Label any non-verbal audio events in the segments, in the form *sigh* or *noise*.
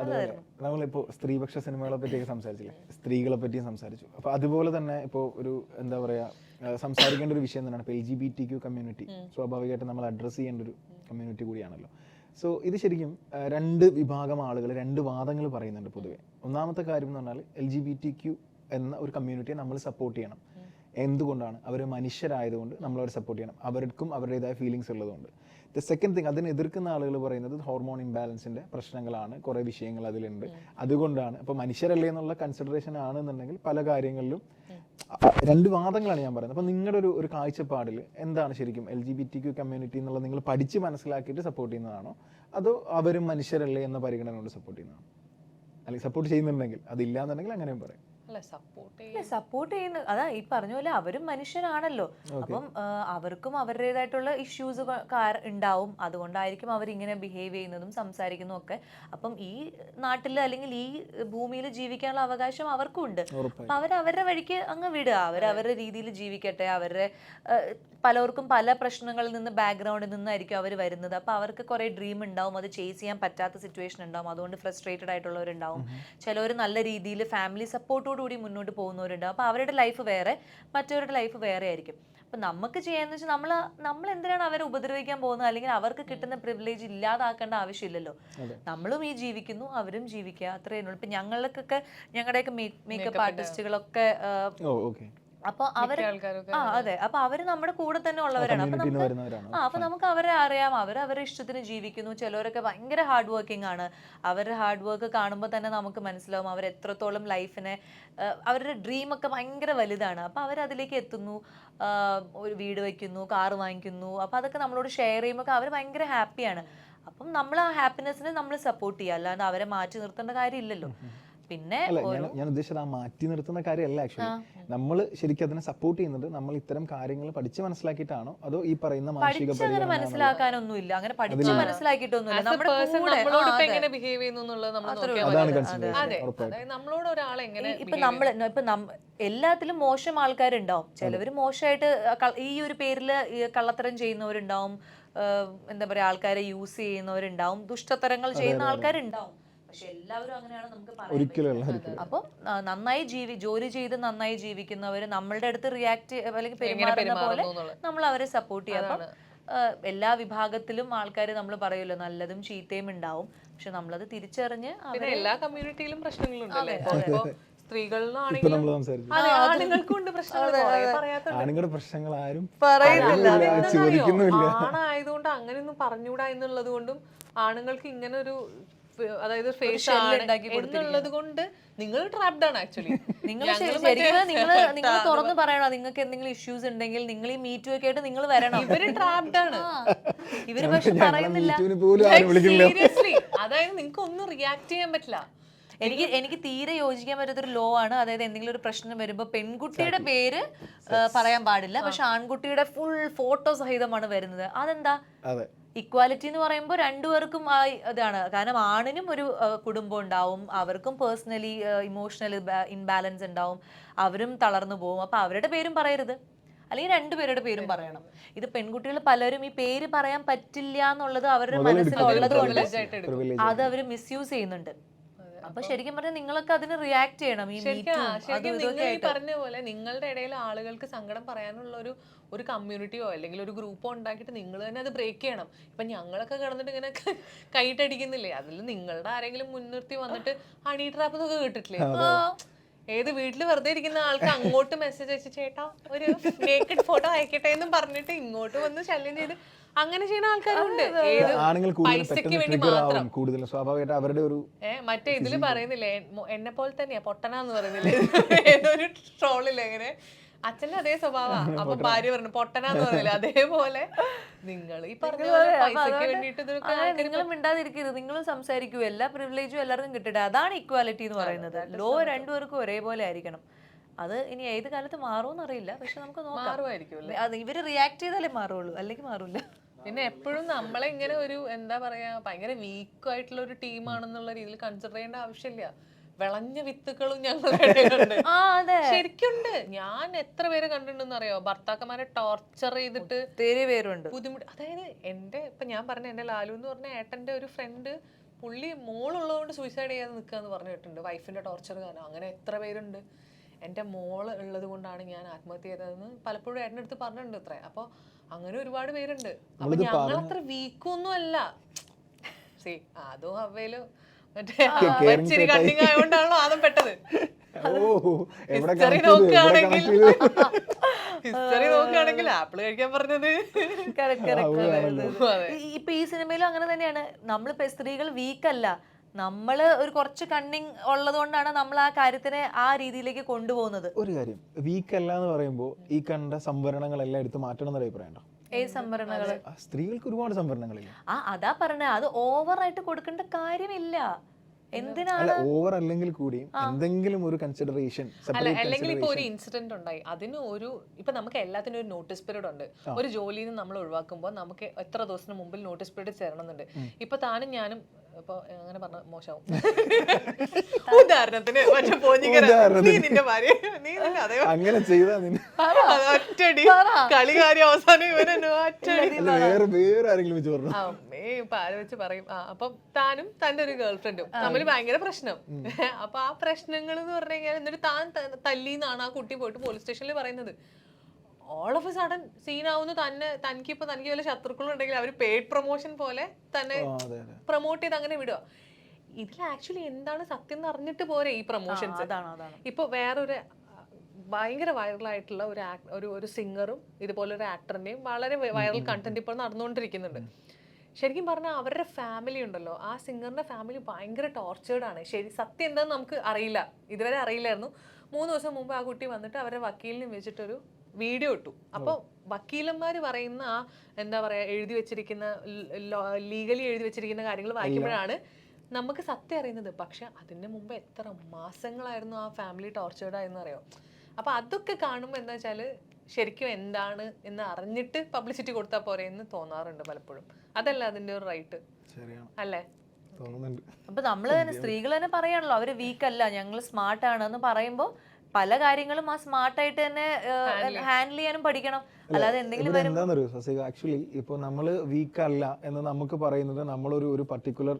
അതെ നമ്മളിപ്പോ സ്ത്രീപക്ഷ സിനിമകളെ പറ്റിയൊക്കെ സംസാരിച്ചില്ലേ? സ്ത്രീകളെ പറ്റിയും സംസാരിച്ചു. അപ്പൊ അതുപോലെ തന്നെ ഇപ്പോൾ ഒരു എന്താ പറയാ സംസാരിക്കേണ്ട ഒരു വിഷയം തന്നെയാണ് ഇപ്പോൾ L G B T Q community സ്വാഭാവികമായിട്ടും നമ്മൾ അഡ്രസ്സ് ചെയ്യേണ്ട ഒരു കമ്മ്യൂണിറ്റി കൂടിയാണല്ലോ. സോ ഇത് ശരിക്കും രണ്ട് വിഭാഗം ആളുകൾ രണ്ട് വാദങ്ങൾ പറയുന്നുണ്ട് പൊതുവെ. ഒന്നാമത്തെ കാര്യം എന്ന് പറഞ്ഞാൽ L G B T Q എന്ന ഒരു കമ്മ്യൂണിറ്റിയെ നമ്മൾ സപ്പോർട്ട് ചെയ്യണം. എന്തുകൊണ്ടാണ് അവർ മനുഷ്യരായതുകൊണ്ട് നമ്മൾ അവരെ സപ്പോർട്ട് ചെയ്യണം? അവർക്കും അവരുടേതായ ഫീലിങ്സ് ഉള്ളതുകൊണ്ട്. ദ സെക്കൻഡ് തിങ് അതിനെ എതിർക്കുന്ന ആളുകൾ പറയുന്നത് ഹോർമോൺ ഇംബാലൻസിന്റെ പ്രശ്നങ്ങളാണ്. കുറേ വിഷയങ്ങൾ അതിലുണ്ട്. അതുകൊണ്ടാണ് അപ്പോൾ മനുഷ്യരല്ലേ എന്നുള്ള കൺസിഡറേഷൻ ആണെന്നുണ്ടെങ്കിൽ പല കാര്യങ്ങളിലും രണ്ട് വാദങ്ങളാണ് ഞാൻ പറയുന്നത്. അപ്പോൾ നിങ്ങളുടെ ഒരു ഒരു കാഴ്ചപ്പാടിൽ എന്താണ് ശരിക്കും L G B T Q community എന്നുള്ളത് നിങ്ങൾ പഠിച്ച് മനസ്സിലാക്കിയിട്ട് സപ്പോർട്ട് ചെയ്യുന്നതാണോ? അതോ അവരും മനുഷ്യരല്ലേ എന്ന പരിഗണന കൊണ്ട് സപ്പോർട്ട് ചെയ്യുന്നതാണോ? അല്ലെങ്കിൽ സപ്പോർട്ട് ചെയ്യുന്നുണ്ടെങ്കിൽ അതില്ല എന്നുണ്ടെങ്കിൽ അങ്ങനെയും പറയും. സപ്പോർട്ട് സപ്പോർട്ട് ചെയ്യുന്ന അതാ ഈ പറഞ്ഞ പോലെ അവരും മനുഷ്യനാണല്ലോ അപ്പം അവർക്കും അവരുടേതായിട്ടുള്ള ഇഷ്യൂസ് ഉണ്ടാവും അതുകൊണ്ടായിരിക്കും അവർ ഇങ്ങനെ ബിഹേവ് ചെയ്യുന്നതും സംസാരിക്കുന്നതും ഒക്കെ. അപ്പം ഈ നാട്ടിൽ അല്ലെങ്കിൽ ഈ ഭൂമിയിൽ ജീവിക്കാനുള്ള അവകാശം അവർക്കും ഉണ്ട്. അപ്പൊ അവർ അവരുടെ വഴിക്ക് അങ്ങ് വിടുക. അവർ അവരുടെ രീതിയിൽ ജീവിക്കട്ടെ. അവരുടെ പലർക്കും പല പ്രശ്നങ്ങളിൽ നിന്ന് ബാക്ക്ഗ്രൗണ്ടിൽ നിന്നായിരിക്കും അവർ വരുന്നത്. അപ്പൊ അവർക്ക് കുറെ ഡ്രീം ഉണ്ടാവും അത് ചേസ് ചെയ്യാൻ പറ്റാത്ത സിറ്റുവേഷൻ ഉണ്ടാവും അതുകൊണ്ട് ഫ്രസ്ട്രേറ്റഡ് ആയിട്ടുള്ളവരുണ്ടാവും. ചിലവർ നല്ല രീതിയിൽ ഫാമിലി സപ്പോർട്ടോട് കൂടി മുന്നോട്ട് പോകുന്നവരുണ്ട്. അപ്പോൾ അവരുടെ ലൈഫ് വേറെ മറ്റവരുടെ ലൈഫ് വേറെ ആയിരിക്കും. അപ്പം നമുക്ക് ചെയ്യാന്ന് വെച്ചാൽ നമ്മൾ നമ്മൾ എന്തിനാണ് അവരെ ഉപദ്രവിക്കാൻ പോകുന്നത്? അല്ലെങ്കിൽ അവർക്ക് കിട്ടുന്ന പ്രിവിലേജ് ഇല്ലാതാക്കേണ്ട ആവശ്യമില്ലല്ലോ. നമ്മളും ഈ ജീവിക്കുന്നു അവരും ജീവിക്കുക. അത്രയേ ഉള്ളൂ. ഇപ്പം ഞങ്ങൾക്കൊക്കെ ഞങ്ങളുടെയൊക്കെ മേക്കപ്പ് ആർട്ടിസ്റ്റുകളൊക്കെ അപ്പൊ അവർ ആ അതെ. അപ്പൊ അവർ നമ്മുടെ കൂടെ തന്നെ ഉള്ളവരാണ്. അപ്പൊ നമുക്ക് ആ അപ്പൊ നമുക്ക് അവരെ അറിയാം. അവർ അവരുടെ ഇഷ്ടത്തിന് ജീവിക്കുന്നു. ചിലവരൊക്കെ ഭയങ്കര ഹാർഡ് വർക്കിംഗ് ആണ്. അവരുടെ ഹാർഡ് വർക്ക് കാണുമ്പോൾ തന്നെ നമുക്ക് മനസ്സിലാവും അവർ എത്രത്തോളം ലൈഫിനെ അവരുടെ ഡ്രീം ഒക്കെ ഭയങ്കര വലുതാണ്. അപ്പൊ അവർ അതിലേക്ക് എത്തുന്നു. ഒരു വീട് വെക്കുന്നു കാറ് വാങ്ങിക്കുന്നു. അപ്പൊ അതൊക്കെ നമ്മളോട് ഷെയർ ചെയ്യുമ്പോൾ അവർ ഭയങ്കര ഹാപ്പിയാണ് അപ്പം നമ്മൾ ആ ഹാപ്പിനെസ്സിനെ നമ്മൾ സപ്പോർട്ട് ചെയ്യുക അല്ലാണ്ട് അവരെ മാറ്റി നിർത്തേണ്ട കാര്യമില്ലല്ലോ. പിന്നെ അല്ല ഞാൻ ഞാൻ ഉദ്ദേശിച്ചത് ആ മാറ്റി നിർത്തുന്ന കാര്യമല്ല ആക്ച്വലി നമ്മൾ ശരിക്കും അതിനെ സപ്പോർട്ട് ചെയ്യുന്നത് നമ്മൾ ഇത്തരം കാര്യങ്ങൾ പഠിച്ച് മനസ്സിലാക്കിയിട്ടാണോ? അതോ ഈ പറയുന്ന മാനസിക പഠിച്ച് അങ്ങനെ പരിഗണന മനസ്സിലാക്കാനൊന്നുമില്ല. അങ്ങനെ പഠിച്ച് മനസ്സിലാക്കിയിട്ടൊന്നുമില്ല. നമ്മുടെ പേഴ്സൺ കൂടെ നമ്മളോട് ആ, ഇപ്പൊ അതെ. എങ്ങനെ ബിഹേവ് ചെയ്യുന്നു എന്നുള്ളത് നമ്മൾ അത്രേ നോക്കിയാൽ അതാണ് മതി. ഉറപ്പായിട്ടും. അതായത് നമ്മളോട് ഒരാൾ എങ്ങനെ ഇപ്പൊ നമ്മൾ ഇപ്പൊ എല്ലാത്തിലും മോശം ആൾക്കാരുണ്ടാവും. ചിലവര് മോശമായിട്ട് ക- ഈ ഒരു പേരിൽ കള്ളത്തരം ചെയ്യുന്നവരുണ്ടാവും. എന്താ പറയാ ആൾക്കാരെ യൂസ് ചെയ്യുന്നവരുണ്ടാവും. ദുഷ്ടത്തരങ്ങൾ ചെയ്യുന്ന ആൾക്കാരുണ്ടാവും. പക്ഷെ എല്ലാവരും അങ്ങനെയാണ് നമുക്ക് പറയാൻ അപ്പം നന്നായി ജീവി ജോലി ചെയ്ത് നന്നായി ജീവിക്കുന്നവർ നമ്മളുടെ അടുത്ത് റിയാക്ട് അല്ലെങ്കിൽ പെരുമാറുന്ന പോലെ നമ്മൾ അവരെ സപ്പോർട്ട് ചെയ്യാം. അപ്പം എല്ലാ വിഭാഗത്തിലും ആൾക്കാർ നമ്മൾ പറയുമല്ലോ നല്ലതും ചീത്തയും ഉണ്ടാവും. പക്ഷെ നമ്മളത് തിരിച്ചറിഞ്ഞ് എല്ലാ കമ്മ്യൂണിറ്റിയിലും കുറേ ആണുങ്ങളുടെ പ്രശ്നങ്ങൾ ആരും പറയുന്നില്ല ആണായതുകൊണ്ട് അങ്ങനെയൊന്നും പറഞ്ഞുകൂടാ എന്നുള്ളത് കൊണ്ടും ആണുങ്ങൾക്ക് ഇങ്ങനെ ഒരു അതായത് ഫേസ് എന്നുള്ളത് കൊണ്ട് നിങ്ങൾ ട്രാപ്ഡ് ആണ് ആക്ച്വലി *laughs* നിങ്ങൾ ശരിക്കും നിങ്ങൾ *laughs* നിങ്ങൾ തുറന്ന് പറയണോ? നിങ്ങൾക്ക് എന്തെങ്കിലും ഇഷ്യൂസ് ഉണ്ടെങ്കിൽ നിങ്ങൾ ഈ മീറ്റു ഒക്കെ ആയിട്ട് നിങ്ങൾ വരണം. ഇവർ ട്രാപ്ഡ് ആണ്. ഇവർ പക്ഷെ പറയുന്നില്ല. സീരിയസ്ലി *laughs* അതായത് നിങ്ങൾക്ക് ഒന്നും റിയാക്ട് ചെയ്യാൻ പറ്റില്ല. എനിക്ക് എനിക്ക് തീരെ യോജിക്കാൻ പറ്റാത്തൊരു ലോ ആണ്. അതായത് എന്തെങ്കിലും ഒരു പ്രശ്നം വരുമ്പോൾ പെൺകുട്ടിയുടെ പേര് പറയാൻ പാടില്ല. പക്ഷെ ആൺകുട്ടിയുടെ ഫുൾ ഫോട്ടോ സഹിതമാണ് വരുന്നത്. അതെന്താ? അതെ. ഇക്വാലിറ്റി എന്ന് പറയുമ്പോൾ രണ്ടുപേർക്കും ആ ഇതാണ്. കാരണം ആണിനും ഒരു കുടുംബം ഉണ്ടാവും. അവർക്കും പേഴ്സണലി ഇമോഷണൽ ഇൻബാലൻസ് ഉണ്ടാവും. അവരും തളർന്നു പോകും. അപ്പൊ അവരുടെ പേരും പറയരുത്. അല്ലെങ്കിൽ രണ്ടുപേരുടെ പേരും പറയണം. ഇത് പെൺകുട്ടികൾ പലരും ഈ പേര് പറയാൻ പറ്റില്ല എന്നുള്ളത് അവരുടെ മനസ്സിലുള്ളത് കൊണ്ട്. അത് അവർ മിസ്യൂസ് ചെയ്യുന്നുണ്ട്. അപ്പൊ ശരിക്കും പറഞ്ഞാൽ നിങ്ങളൊക്കെ അതിന് റിയാക്ട് ചെയ്യണം ഈ ശരിക്കും നിങ്ങൾ ഈ പറഞ്ഞ പോലെ നിങ്ങളുടെ ഇടയിൽ ആളുകൾക്ക് സങ്കടം പറയാനുള്ള ഒരു ഒരു കമ്മ്യൂണിറ്റിയോ അല്ലെങ്കിൽ ഒരു ഗ്രൂപ്പോ ഉണ്ടാക്കിയിട്ട് നിങ്ങൾ തന്നെ അത് ബ്രേക്ക് ചെയ്യണം. ഇപ്പൊ ഞങ്ങളൊക്കെ കിടന്നിട്ട് ഇങ്ങനെ കൈട്ടടിക്കുന്നില്ലേ അതിൽ നിങ്ങളുടെ ആരെങ്കിലും മുൻനിർത്തി വന്നിട്ട് ഹണി ട്രാപ്പ് എന്നൊക്കെ കേട്ടിട്ടില്ലേ? ഏത് വീട്ടിൽ വെറുതെ ഇരിക്കുന്ന ആൾക്ക് അങ്ങോട്ട് മെസ്സേജ് അയച്ച് ചേട്ടാ ഒരു നേക്കഡ് ഫോട്ടോ അയക്കട്ടെ എന്നും പറഞ്ഞിട്ട് ഇങ്ങോട്ട് വന്ന് ശല്യം ചെയ്ത് അങ്ങനെ ചെയ്യുന്ന ആൾക്കാരുണ്ട്. ഏത് ആണുങ്ങൾ കൂടുതൽ പൈസക്ക് പെട്ടെന്ന് വേണ്ടി ട്രിഗർ മാത്രം. ആവും കൂടുതൽ സ്വാഭാവികമായിട്ട് അവരുടെ ഒരു ഏ മറ്റേ ഇതിൽ പറയുന്നില്ലേ മൊ- എന്നെ പോലെ തന്നെയാ പൊട്ടനാന്ന് പറയുന്നില്ലേ? *laughs* ഏതൊരു ട്രോളില്ല ഇങ്ങനെ അച്ഛന്റെ അതേ സ്വഭാവ. അപ്പൊ ഭാര്യ പറഞ്ഞു പൊട്ടനാന്ന് പറഞ്ഞില്ലേ? അതേപോലെ. നിങ്ങൾ ഈ പറഞ്ഞ പോലെ പൈസക്ക് വേണ്ടിട്ട് ഇതൊക്കെ അങ്ങനെ നിങ്ങൾ മിണ്ടാതിരിക്കരുത്. നിങ്ങളും സംസാരിക്കൂ. എല്ലാ പ്രിവിലേജും എല്ലാവർക്കും കിട്ടട്ടെ. അതാണ് ഇക്വാലിറ്റി എന്ന് പറയുന്നത്. ലോ രണ്ടുപേർക്കും ഒരേപോലെ ആയിരിക്കണം. അത് ഇനി ഏത് കാലത്ത് മാറുമെന്ന് അറിയില്ല പക്ഷെ നമുക്ക് നോക്കാം. മാറുമായിരിക്കും അത് ഇവർ റിയാക്ട് ചെയ്താലേ മാറുള്ളൂ. അല്ലെങ്കിൽ മാറൂല. പിന്നെ എപ്പോഴും നമ്മളെ ഇങ്ങനെ ഒരു എന്താ പറയാ ഭയങ്കര വീക്ക് ആയിട്ടുള്ള ഒരു ടീമാണെന്നുള്ള രീതിയിൽ കൺസിഡർ ചെയ്യേണ്ട ആവശ്യമില്ല. വിളഞ്ഞ വിത്തുക്കളും ആ അതെ. ശരിക്കുണ്ട്. ഞാൻ എത്ര പേരെ കണ്ടിട്ടുണ്ടെന്ന് അറിയോ? ഭർത്താക്കന്മാരെ ടോർച്ചർ ചെയ്തിട്ട് ഒത്തിരി പേരുണ്ട്. ബുദ്ധിമുട്ട് അതായത് എന്റെ ഇപ്പൊ ഞാൻ പറഞ്ഞ എന്റെ ലാലു എന്ന് പറഞ്ഞ ഏട്ടന്റെ ഒരു ഫ്രണ്ട് പുള്ളി മോളുള്ളതുകൊണ്ട് സൂയിസൈഡ് ചെയ്യാതെ നിൽക്കുക എന്ന് പറഞ്ഞു കേട്ടിട്ടുണ്ട്. വൈഫിന്റെ ടോർച്ചർ കാരണം. അങ്ങനെ എത്ര പേരുണ്ട്. എന്റെ മോൾ ഉള്ളത് കൊണ്ടാണ് ഞാൻ ആത്മഹത്യ ചെയ്തതെന്ന് പലപ്പോഴും ഏട്ടന്റെ അടുത്ത് പറഞ്ഞിട്ടുണ്ട് ഇത്ര. അപ്പോൾ അങ്ങനെ ഒരുപാട് പേരുണ്ട്. അപ്പൊ ഞങ്ങൾ അത്ര വീക്കൊന്നും അല്ല സി അതും അവയിലും മറ്റേ ഇച്ചിരി ആയതുകൊണ്ടാണല്ലോ ആദ്യം പെട്ടത്. ഹിസ്റ്ററി നോക്കുകയാണെങ്കിൽ. ഹിസ്റ്ററി നോക്കുകയാണെങ്കിൽ കഴിക്കാൻ പറഞ്ഞത്. Correct, correct. അതെ. ഈ- ഇപ്പൊ ഈ സിനിമയിലും അങ്ങനെ തന്നെയാണ്. നമ്മളിപ്പോ സ്ത്രീകൾ വീക്ക് നമ്മൾ ഒരു കുറച്ച് കണ്ണിങ് ഉള്ളതുകൊണ്ടാണ് നമ്മൾ ആ കാര്യത്തിനെ ആ രീതിയിലേക്ക് കൊണ്ടുപോകുന്നത്. ഒരു കാര്യം വീക്ക് അല്ല എന്ന് പറയുമ്പോൾ ഈ കണ്ട സംവരണങ്ങളെല്ലാം എടുത്ത് മാറ്റണം എന്നൊരു അഭിപ്രായം ഉണ്ടോ? ഏത് സംവരണങ്ങൾ? ആ, സ്ത്രീകൾക്ക് ഒരുപാട് സംവരണങ്ങളില്ല? ആ അതാ പറഞ്ഞ അത് ഓവർ ആയിട്ട് കൊടുക്കേണ്ട കാര്യമില്ല. എന്തിനാണ്? ഓവർ അല്ലെങ്കിൽ കൂടിയും എന്തെങ്കിലും ഒരു കൺസിഡറേഷൻ അല്ല അല്ലെങ്കിൽ ഇപ്പൊ ഒരു ഇൻസിഡന്റ് ഉണ്ടായി. അതിന് ഒരു ഇപ്പൊ നമുക്ക് എല്ലാത്തിനും ഒരു നോട്ടീസ് പീരീഡ് ഉണ്ട്. ഒരു ജോലിയിൽ നിന്ന് നമ്മൾ ഒഴിവാക്കുമ്പോൾ നമുക്ക് എത്ര ദിവസത്തിന് മുമ്പിൽ നോട്ടീസ് പീരീഡ് ചേരണമെന്നുണ്ട്. ഇപ്പൊ താനും ഞാനും ഇപ്പൊ അങ്ങനെ പറഞ്ഞ മോശമാവും *laughs* ഉദാഹരണത്തിന് മറ്റേ പോഞ്ഞിക്കര. നീ നിന്റെ ഭാര്യ. നീ നിന്റെ അതേ അങ്ങനെ ചെയ്താ നിന്നെ. അത് ഒറ്റടി കളി കാര്യം അവസാനം ഒറ്റടി വേറെ വേറെ ആരെങ്കിലും വെച്ച് പറഞ്ഞു? അമ്മേ ഇപ്പൊ ആരെ വെച്ച് പറയും. ആ അപ്പം താനും തന്റെ ഒരു ഗേൾ ഫ്രണ്ടും തമ്മിൽ ഭയങ്കര പ്രശ്നം. അപ്പൊ ആ പ്രശ്നങ്ങൾ എന്ന് പറഞ്ഞു കഴിഞ്ഞാൽ എന്നിട്ട് താൻ തല്ലിന്നാണ് തല്ലീന്നാണ് ആ കുട്ടി പോയിട്ട് പോലീസ് സ്റ്റേഷനിൽ പറയുന്നത്. ഓൾ ഓഫ് എ സഡൻ സീനാവുന്നു തന്നെ തനിക്ക് ഇപ്പൊ തനിക്ക് വല്ല ശത്രുക്കളുണ്ടെങ്കിൽ അവർ പെയ്ഡ് പ്രൊമോഷൻ പോലെ തന്നെ പ്രൊമോട്ട് ചെയ്ത് അങ്ങനെ വിടുക ഇതിൽ ആക്ച്വലി എന്താണ് സത്യം എന്ന് അറിഞ്ഞിട്ട് പോരെ ഈ പ്രൊമോഷൻസ് ഇപ്പൊ വേറൊരു ഭയങ്കര വൈറലായിട്ടുള്ള ഒരു ആക്ട് ഒരു ഒരു സിംഗറും ഇതുപോലെ ഒരു ആക്ടറിന്റെയും വളരെ വൈറൽ കണ്ടന്റ് ഇപ്പോൾ നടന്നുകൊണ്ടിരിക്കുന്നുണ്ട്. ശരിക്കും പറഞ്ഞാൽ അവരുടെ ഫാമിലി ഉണ്ടല്ലോ. ആ സിംഗറിന്റെ ഫാമിലി ഭയങ്കര ടോർച്ചേർഡ് ആണ്. ശരി സത്യം എന്താണെന്ന് നമുക്ക് അറിയില്ല. ഇതുവരെ അറിയില്ലായിരുന്നു. മൂന്ന് ദിവസം മുമ്പ് ആ കുട്ടി വന്നിട്ട് അവരുടെ വക്കീലിനെ വെച്ചിട്ടൊരു വീഡിയോ ഇട്ടു. അപ്പോൾ വക്കീലന്മാർ പറയുന്ന ആ എന്താ പറയാ എഴുതി വെച്ചിരിക്കുന്ന ലീഗലി എഴുതി വെച്ചിരിക്കുന്ന കാര്യങ്ങൾ വായിക്കുമ്പോഴാണ് നമുക്ക് സത്യം അറിയുന്നത്. പക്ഷെ അതിന് മുമ്പ് എത്ര മാസങ്ങളായിരുന്നു ആ ഫാമിലി ടോർച്ചേർഡ് ആയെന്ന് അറിയോ അപ്പൊ അതൊക്കെ കാണുമ്പോൾ എന്താ വെച്ചാൽ ശരിക്കും എന്താണ് എന്ന് അറിഞ്ഞിട്ട് പബ്ലിസിറ്റി കൊടുത്താൽ പോരെ എന്ന് തോന്നാറുണ്ട് പലപ്പോഴും. അതല്ല അതിന്റെ ഒരു റൈറ്റ് ശരിയാണ്. അല്ലേ? തോന്നുന്നുണ്ട്. അപ്പൊ നമ്മൾ തന്നെ സ്ത്രീകൾ തന്നെ പറയാണല്ലോ അവർ വീക്ക് അല്ല ഞങ്ങൾ സ്മാർട്ട് ആണ് എന്ന് പറയുമ്പോ പല കാര്യങ്ങളും ആ സ്മാർട്ടായിട്ട് തന്നെ ഹാൻഡിൽ ചെയ്യാനും പഠിക്കണം. അല്ലാതെ എന്തെങ്കിലും എന്താണെന്നറിയോ സസിക? ആക്ച്വലി ഇപ്പോൾ നമ്മൾ വീക്ക് അല്ല എന്ന് നമുക്ക് പറയുന്നത് നമ്മളൊരു ഒരു പർട്ടിക്കുലർ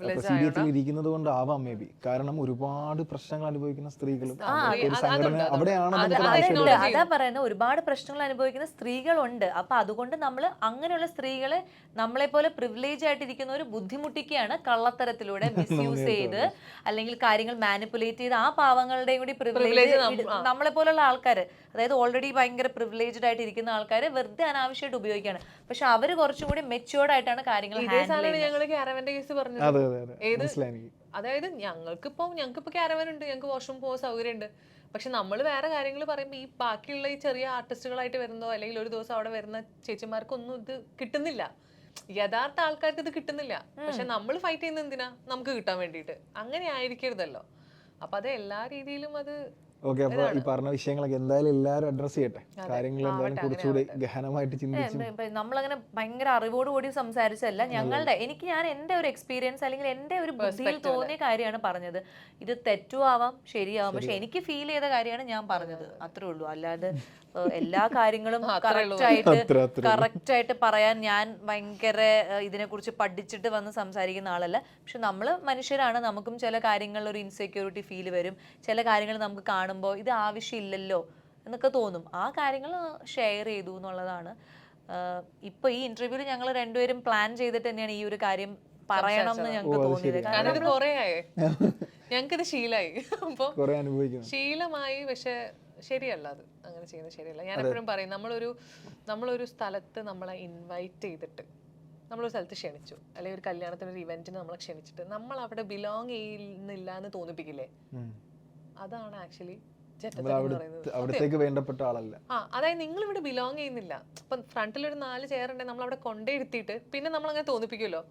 പ്രൊസീഡിയത്തിൽ ഇരിക്കുന്നത് കൊണ്ടാവാം മേ ബി കാരണം ഒരുപാട് പ്രശ്നങ്ങൾ അനുഭവിക്കുന്ന സ്ത്രീകളും ഒരു സംഘടന അവിടെയാണ് അത് നമുക്ക് അതാ പറയുന്നത് ഒരുപാട് പ്രശ്നങ്ങൾ അനുഭവിക്കുന്ന സ്ത്രീകളുണ്ട്. അപ്പൊ അതുകൊണ്ട് നമ്മൾ അങ്ങനെയുള്ള സ്ത്രീകളെ *laughs* നമ്മളെ പോലെ പ്രിവിലേജ് ആയിട്ടിരിക്കുന്ന ഒരു ബുദ്ധിമുട്ടിക്കുകയാണ് കള്ളത്തരത്തിലൂടെ മിസ്യൂസ് ചെയ്ത് അല്ലെങ്കിൽ കാര്യങ്ങൾ മാനിപ്പുലേറ്റ് ചെയ്ത് ആ പാവങ്ങളുടെയും കൂടി പ്രിവിലേജ് നമ്മളെ പോലുള്ള ആൾക്കാർ അതായത് ഓൾറെഡി ഭയങ്കര പ്രിവിലേജ്ഡ് ആയിട്ട് ഇരിക്കുന്ന ആൾക്കാരെ വെറുതെ അനാവശ്യമായിട്ട് ഉപയോഗിക്കുകയാണ്. പക്ഷെ അവർ കുറച്ചും കൂടി മെച്ചുവേർഡ് ആയിട്ടാണ് കാര്യങ്ങൾ ഞങ്ങൾ കേസ് പറഞ്ഞത് അതെ അതെ അതെ. ഏത്? അതായത് ഞങ്ങൾക്ക് ഇപ്പൊ ഞങ്ങൾക്ക് ഇപ്പൊ ക്യാരവൻ ഉണ്ട് ഞങ്ങൾക്ക് വാഷ്റൂം പോകാൻ സൗകര്യം ഉണ്ട് പക്ഷെ നമ്മൾ വേറെ കാര്യങ്ങൾ പറയുമ്പോൾ ഈ ബാക്കിയുള്ള ഈ ചെറിയ ആർട്ടിസ്റ്റുകളായിട്ട് വരുന്നതോ അല്ലെങ്കിൽ ഒരു ദിവസം അവിടെ വരുന്ന ചേച്ചിമാർക്കൊന്നും ഇത് കിട്ടുന്നില്ല. യഥാർത്ഥ ആൾക്കാർക്ക് ഇത് കിട്ടുന്നില്ല. പക്ഷെ നമ്മൾ ഫൈറ്റ് ചെയ്യുന്ന എന്തിനാ? നമുക്ക് കിട്ടാൻ വേണ്ടിയിട്ട്. അങ്ങനെ ആയിരിക്കരുതല്ലോ. അപ്പൊ അത് എല്ലാ രീതിയിലും അത് ഓക്കെ അപ്പൊ ഈ പറഞ്ഞ വിഷയങ്ങളൊക്കെ എന്തായാലും എല്ലാവരും അഡ്രസ് ചെയ്യട്ടെ. കാര്യങ്ങൾ എന്തായാലും കുറച്ചുകൂടി ഗഹനമായിട്ട് ചിന്തിച്ചു. ഇപ്പൊ നമ്മളങ്ങനെ ഭയങ്കര അറിവോടുകൂടി സംസാരിച്ചല്ല ഞങ്ങളുടെ എനിക്ക് ഞാൻ എന്റെ ഒരു എക്സ്പീരിയൻസ് അല്ലെങ്കിൽ എന്റെ ഒരു ബുദ്ധിയിൽ തോന്നിയ കാര്യമാണ് പറഞ്ഞത്. ഇത് തെറ്റുമാവാം ശരിയാവാം പക്ഷെ എനിക്ക് ഫീൽ ചെയ്ത കാര്യമാണ് ഞാൻ പറഞ്ഞത്. അത്രേ ഉള്ളൂ. അല്ലാതെ *laughs* എല്ലാ കാര്യങ്ങളും കറക്റ്റ് ആയിട്ട് കറക്റ്റ് ആയിട്ട് പറയാൻ ഞാൻ ഭയങ്കര ഇതിനെ കുറിച്ച് പഠിച്ചിട്ട് വന്ന് സംസാരിക്കുന്ന ആളല്ല. പക്ഷെ നമ്മൾ മനുഷ്യരാണ് നമുക്കും ചില കാര്യങ്ങളിൽ ഒരു ഇൻസെക്യൂരിറ്റി ഫീൽ വരും. ചില കാര്യങ്ങൾ നമുക്ക് കാണുമ്പോൾ ഇത് ആവശ്യമില്ലല്ലോ എന്നൊക്കെ തോന്നും. ആ കാര്യങ്ങൾ ഷെയർ ചെയ്തു എന്നുള്ളതാണ്. ഇപ്പൊ ഈ ഇന്റർവ്യൂവിൽ ഞങ്ങൾ രണ്ടുപേരും പ്ലാൻ ചെയ്തിട്ട് തന്നെയാണ് ഈ ഒരു കാര്യം പറയണം എന്ന് ഞങ്ങൾക്ക് തോന്നിയത്. കാരണം ഇത് കുറേ ഇത് ശീലായി. അപ്പോൾ ശീലമായി പക്ഷെ ശരിയല്ല അത്. അങ്ങനെ ചെയ്യുന്നത് ശരിയല്ല. ഞാൻ എപ്പോഴും പറയും നമ്മളൊരു നമ്മളൊരു സ്ഥലത്ത് നമ്മളെ ഇൻവൈറ്റ് ചെയ്തിട്ട് നമ്മളൊരു സ്ഥലത്ത് ക്ഷണിച്ചു. അല്ലെങ്കിൽ ഒരു കല്യാണത്തിന് ഒരു ഇവന്റിന് നമ്മളെ ക്ഷണിച്ചിട്ട് നമ്മൾ അവിടെ ബിലോങ് ചെയ്യുന്നില്ല എന്ന് തോന്നിപ്പിക്കില്ലേ അതാണ് ആക്ച്വലി അവിടത്തേക്ക് വേണ്ടപ്പെട്ട ആളല്ല. ആ അതായത് നിങ്ങൾ ഇവിടെ ബിലോങ് ചെയ്യുന്നില്ല. ഇപ്പം ഫ്രണ്ടിൽ ഒരു നാല് ചെയർ ഉണ്ടെങ്കിൽ നമ്മൾ അവിടെ കൊണ്ടേ ഇരുത്തിയിട്ട് പിന്നെ നമ്മൾ അങ്ങനെ തോന്നിപ്പിക്കുമല്ലോ.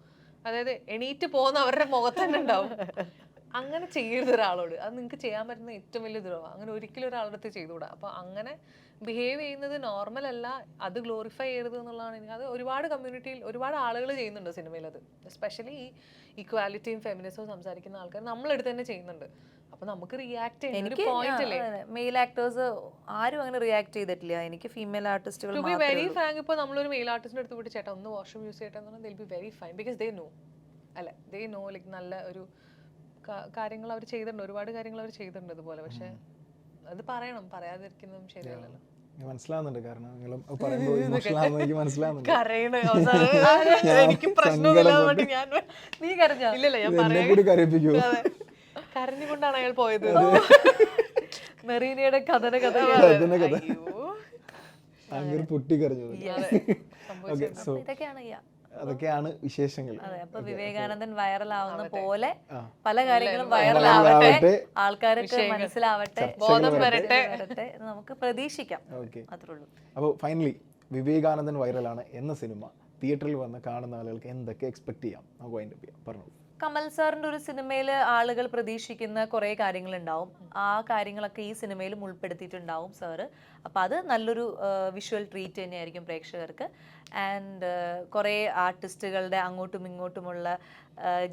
അതായത് എണീറ്റ് പോകുന്ന അവരുടെ മുഖത്ത് തന്നെ ഉണ്ടാവും. അങ്ങനെ ചെയ്യരുത് ഒരാളോട്. അത് നിങ്ങൾക്ക് ചെയ്യാൻ പറ്റുന്ന ഏറ്റവും വലിയ ദ്രോഹം അങ്ങനെ ഒരിക്കലും ഒരാളുടെ അടുത്ത് ചെയ്തുകൂടാ. അപ്പോൾ അങ്ങനെ ബിഹേവ് ചെയ്യുന്നത് നോർമൽ അല്ല. അത് ഗ്ലോറിഫൈ ചെയ്യരുത് എന്നുള്ളതാണ് എനിക്ക് അത് ഒരുപാട് കമ്മ്യൂണിറ്റിയിൽ ഒരുപാട് ആളുകൾ ചെയ്യുന്നുണ്ട് സിനിമയിൽ അത്. എസ്പെഷ്യലി ഈ ഇക്വാലിറ്റിയും ഫെമിനിസവും സംസാരിക്കുന്ന ആൾക്കാർ നമ്മളെടുത്ത് തന്നെ ചെയ്യുന്നുണ്ട്. അപ്പോൾ നമുക്ക് റിയാക്ട് ചെയ്യാൻ മെയിൽ ആക്ടേഴ്സ് ആരും അങ്ങനെ റിയാക്ട് ചെയ്തിട്ടില്ല. എനിക്ക് ഫീമെയിൽ ആർട്ടിസ്റ്റുകൾ വെരി ഫ്രാങ്ക് ഇപ്പോൾ നമ്മളൊരു മെയിൽ ആർട്ടിസ്റ്റിന്റെ അടുത്ത് പോയിട്ട് ചേട്ടാ ഒന്ന് വാഷ്റൂം യൂസ് ചെയ്യട്ടെ എന്ന് പറഞ്ഞാൽ be very fine because they know അല്ല ദേ നോ ലൈക്ക് നല്ല ഒരു കാര്യങ്ങൾ അവർ ചെയ്തിട്ടുണ്ട്. ഒരുപാട് കാര്യങ്ങൾ അവർ ചെയ്തിട്ടുണ്ട് ഇതുപോലെ. പക്ഷെ അത് പറയണം. പറയാതിരിക്കുന്നതും ശരിയല്ലല്ലോ. മനസ്സിലാവുന്നുണ്ട് കാരണം നിങ്ങൾ പറയുമ്പോൾ ഇമോഷണൽ ആണെന്ന് എനിക്ക് മനസ്സിലാവുന്നുണ്ട്. കരയണ. *laughs* എനിക്ക് പ്രശ്നമൊന്നുമില്ല ഞാൻ നീ കരഞ്ഞോ? ഇല്ലല്ല ഞാൻ ഇത് എന്നെ കൂടി കരയിപ്പിക്കൂ. കരഞ്ഞുകൊണ്ടാണ് അയാൾ പോയത്. *laughs* മെറീനയുടെ കഥന കഥ കഥ. അങ്ങനെ. പൊട്ടി കരഞ്ഞു ഓക്കെ സോ ഇതൊക്കെയാണ് അതൊക്കെയാണ് വിശേഷങ്ങൾ. അതെ അപ്പൊ വിവേകാനന്ദൻ വൈറലാവുന്ന പോലെ പല കാര്യങ്ങളും വൈറൽ വൈറലാവട്ടെ. ആവട്ടെ. ആൾക്കാർക്ക് മനസ്സിലാവട്ടെ. ബോധം വരട്ടെ. നമുക്ക് പ്രതീക്ഷിക്കാം. ഓക്കെ. അപ്പോൾ ഫൈനലി വിവേകാനന്ദൻ വൈറലാണ് എന്ന സിനിമ. തിയേറ്ററിൽ വന്ന് കാണുന്ന ആളുകൾക്ക് എന്തൊക്കെ എക്സ്പെക്ട് ചെയ്യാം? നമുക്ക് വൈൻഡപ്പ് ചെയ്യാം. പറഞ്ഞു കമൽ സാറിന്റെ ഒരു സിനിമയിൽ ആളുകൾ പ്രതീക്ഷിക്കുന്ന കുറേ കാര്യങ്ങളുണ്ടാവും. ആ കാര്യങ്ങളൊക്കെ ഈ സിനിമയിലും ഉൾപ്പെടുത്തിയിട്ടുണ്ടാവും സാറ് അപ്പോൾ അത് നല്ലൊരു വിഷ്വൽ ട്രീറ്റ് തന്നെയായിരിക്കും പ്രേക്ഷകർക്ക്. ആൻഡ് കുറേ ആർട്ടിസ്റ്റുകളുടെ അങ്ങോട്ടും ഇങ്ങോട്ടുമുള്ള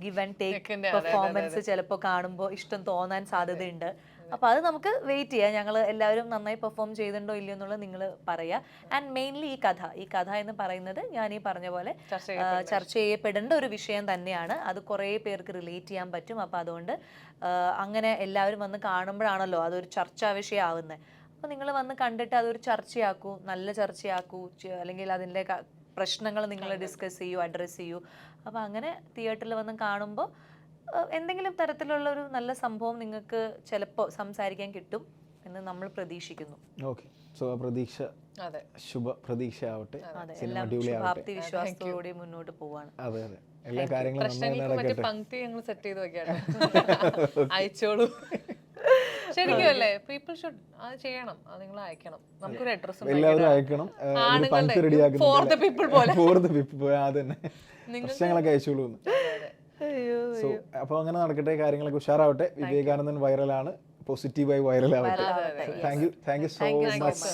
ഗിവ് ആൻഡ് ടേക്ക് പെർഫോമൻസ് ചിലപ്പോൾ കാണുമ്പോൾ ഇഷ്ടം തോന്നാൻ സാധ്യതയുണ്ട്. അപ്പോൾ അത് നമുക്ക് വെയിറ്റ് ചെയ്യാം. ഞങ്ങൾ എല്ലാവരും നന്നായി പെർഫോം ചെയ്തിട്ടുണ്ടോ ഇല്ലയോ എന്നുള്ളത് നിങ്ങൾ പറയുക ആൻഡ് മെയിൻലി ഈ കഥ. ഈ കഥ എന്ന് പറയുന്നത് ഞാൻ ഈ പറഞ്ഞ പോലെ ചർച്ച ചെയ്യപ്പെടേണ്ട ഒരു വിഷയം തന്നെയാണ്. അത് കുറേ പേർക്ക് റിലേറ്റ് ചെയ്യാൻ പറ്റും. അപ്പോൾ അതുകൊണ്ട് അങ്ങനെ എല്ലാവരും വന്ന് കാണുമ്പോഴാണല്ലോ അതൊരു ചർച്ചാ വിഷയമാവുന്നത് അപ്പോൾ നിങ്ങൾ വന്ന് കണ്ടിട്ട് അതൊരു ചർച്ചയാക്കൂ. നല്ല ചർച്ചയാക്കൂ. അല്ലെങ്കിൽ അതിന്റെ പ്രശ്നങ്ങൾ നിങ്ങൾ ഡിസ്കസ് ചെയ്യൂ അഡ്രസ് ചെയ്യൂ. അപ്പോൾ അങ്ങനെ തിയേറ്ററിൽ വന്ന് കാണുമ്പോൾ എന്തെങ്കിലും തരത്തിലുള്ള ഒരു നല്ല സംഭവം നിങ്ങൾക്ക് ചിലപ്പോൾ സംസാരിക്കാൻ കിട്ടും എന്ന് നമ്മൾ പ്രതീക്ഷിക്കുന്നു. ഓക്കെ. സോ ആ പ്രതീക്ഷ അതെ. ശുഭ പ്രതീക്ഷ ആവട്ടെ സിനിമ വിശ്വാസത്തോടെ മുന്നോട്ട് പോവാണ്. അതെ അതെ. എല്ലാ കാര്യങ്ങളും മറ്റേ പങ്ക്തി ഞങ്ങൾ സെറ്റ് ചെയ്ത് വെക്കാട്ടോ *laughs* അയച്ചോളൂ. ശരിക്കും അല്ലേ പീപ്പിൾ ഷുഡ് അത് ചെയ്യണം. അത് നിങ്ങൾ അയക്കണം. നമുക്കൊരു അഡ്രസ് എല്ലാവരും അയക്കണം. the റെഡിയാക്കുന്നുണ്ട് people പോലെ. ഫോർ ദ പീപ്പിൾ അതന്നെ. പ്രശ്നങ്ങളൊക്കെ അയച്ചോളൂ സോ അപ്പോൾ അങ്ങനെ നടക്കട്ടെ കാര്യങ്ങളൊക്കെ ഉഷാറാവട്ടെ. വിവേകാനന്ദൻ വൈറലാണ് പോസിറ്റീവായി വൈറലാവട്ടെ thank you thank you so much